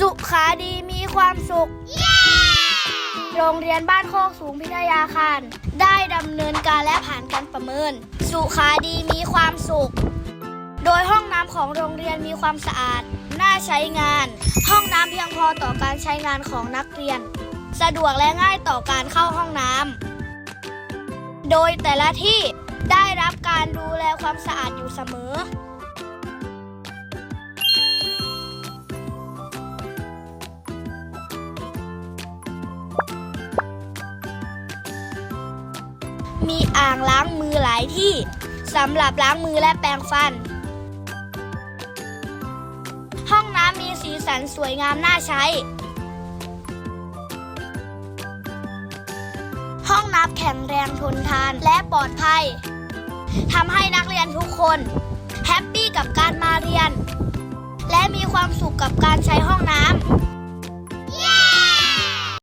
สุขาดีมีความสุข โรงเรียนบ้านโคกสูงพิทยาคาร ได้ดำเนินการและผ่านการประเมิน สุขาดีมีความสุข โดยห้องน้ำของโรงเรียนมีความสะอาด น่าใช้งาน ห้องน้ำเพียงพอต่อการใช้งานของนักเรียน สะดวกและง่ายต่อการเข้าห้องน้ำ โดยแต่ละที่ได้รับการดูแลความสะอาดอยู่เสมอ มีอ่างล้างมือหลายที่สำหรับล้างมือและแปรงฟัน ห้องน้ำมีสีสันสวยงามน่าใช้ ห้องน้ำแข็งแรงทนทานและปลอดภัยทำให้นักเรียนทุกคน แฮปปี้กับการมาเรียน